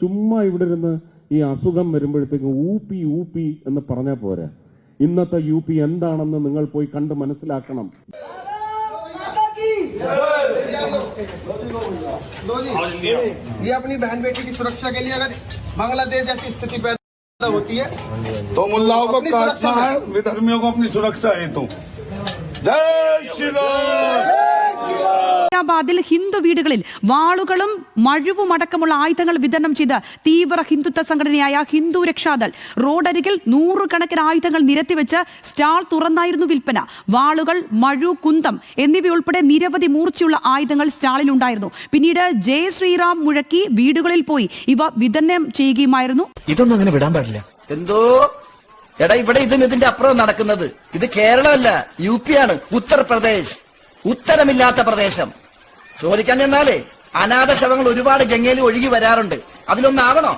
ചുമ്മാ ഇവിടെ ഇരുന്ന് ഈ അസുഖം വരുമ്പോഴത്തേക്കും ഊപ്പി ഊപ്പി എന്ന് പറഞ്ഞാൽ പോരാ ഇന്നത്തെ യു പി എന്താണെന്ന് നിങ്ങൾ പോയി കണ്ട് മനസ്സിലാക്കണം लो जी ये अपनी बहन बेटी की सुरक्षा के लिए अगर बांग्लादेश जैसी स्थिति पैदा होती है तो मुल्लाओं को अपनी काटना सुरक्षा है विधर्मियों को अपनी सुरक्षा हेतु जय श्री राम ഹൈദരാബാദിൽ ഹിന്ദു വീടുകളിൽ വാളുകളും മഴുവും അടക്കമുള്ള ആയുധങ്ങൾ വിതരണം ചെയ്ത തീവ്ര ഹിന്ദുത്വ സംഘടനയായ ഹിന്ദു രക്ഷാദൾ. റോഡരികിൽ നൂറുകണക്കിന് ആയുധങ്ങൾ നിരത്തിവെച്ച് സ്റ്റാൾ തുറന്നായിരുന്നു വിൽപ്പന. വാളുകൾ മഴു കുന്തം എന്നിവയുൾപ്പെടെ നിരവധി മൂർച്ചയുള്ള ആയുധങ്ങൾ സ്റ്റാളിൽ ഉണ്ടായിരുന്നു പിന്നീട് ജയ ശ്രീറാം മുഴക്കി വീടുകളിൽ പോയി ഇവ വിതരണം ചെയ്യുകയുമായിരുന്നു. ഇതൊന്നും അങ്ങനെ വിടാൻ പാടില്ല. എന്തോ? എടാ ഇവിടെ ഇതും ഇതിന്റെ അപ്പുറം നടക്കുന്നത്. ഇത് കേരളമല്ല യു പി ആണ് ഉത്തർപ്രദേശ്. ഉത്തരമില്ലാത്ത പ്രദേശം. ചോദിക്കാൻ ചെന്നാലേ അനാഥ ശവങ്ങൾ ഒരുപാട് ഗംഗയിൽ ഒഴുകി വരാറുണ്ട്. അതിലൊന്നാവണോ?